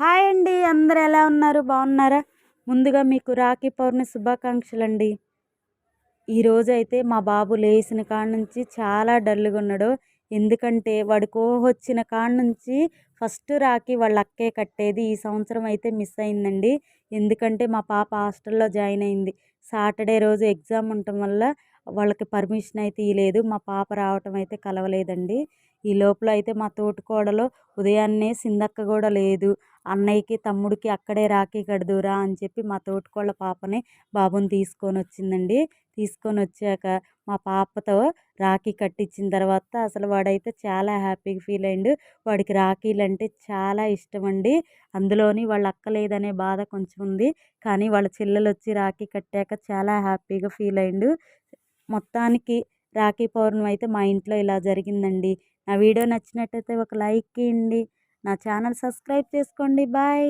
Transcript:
Hi అండి అందరు ఎలా ఉన్నారు? బాగున్నారా? ముందుగా మీకు రాఖీ పౌర్ణమి శుభాకాంక్షలు అండి ఈరోజు అయితే మా బాబు లేచిన కాడ నుంచి చాలా డల్గా ఉన్నాడు. ఎందుకంటే వాడు వచ్చిన కాడ నుంచి ఫస్ట్ రాఖీ వాళ్ళ అక్కే కట్టేది. ఈ సంవత్సరం అయితే మిస్ అయిందండి. ఎందుకంటే మా పాప హాస్టల్లో జాయిన్ అయింది. సాటర్డే రోజు ఎగ్జామ్ ఉండటం వల్ల వాళ్ళకి పర్మిషన్ అయితే ఇవ్వలేదు మా పాప రావటం అయితే కలవలేదండి. ఈ లోపల అయితే మా తోటికోడలో ఉదయాన్నే సిందక్క కూడా లేదు. అన్నయ్యకి తమ్ముడికి అక్కడే రాఖీ కడదురా అని చెప్పి మా తోటికోళ్ళ పాపని బాబుని తీసుకొని వచ్చిందండి. తీసుకొని వచ్చాక మా పాపతో రాఖీ కట్టించిన తర్వాత అసలు వాడైతే చాలా హ్యాపీగా ఫీల్ అయ్యిండు. వాడికి రాఖీలు అంటే చాలా ఇష్టం అండి అందులోని వాళ్ళ అక్క లేదనే బాధ కొంచెం ఉంది. కానీ వాళ్ళ చెల్లెలు వచ్చి రాఖీ కట్టాక చాలా హ్యాపీగా ఫీల్ అయ్యిండు. మొత్తానికి రాఖీ పౌర్ణమి అయితే మా ఇంట్లో ఇలా జరిగిందండి. నా వీడియో నచ్చినట్టయితే ఒక లైక్ ఇవ్వండి నా ఛానల్ సబ్స్క్రైబ్ చేసుకోండి. బాయ్.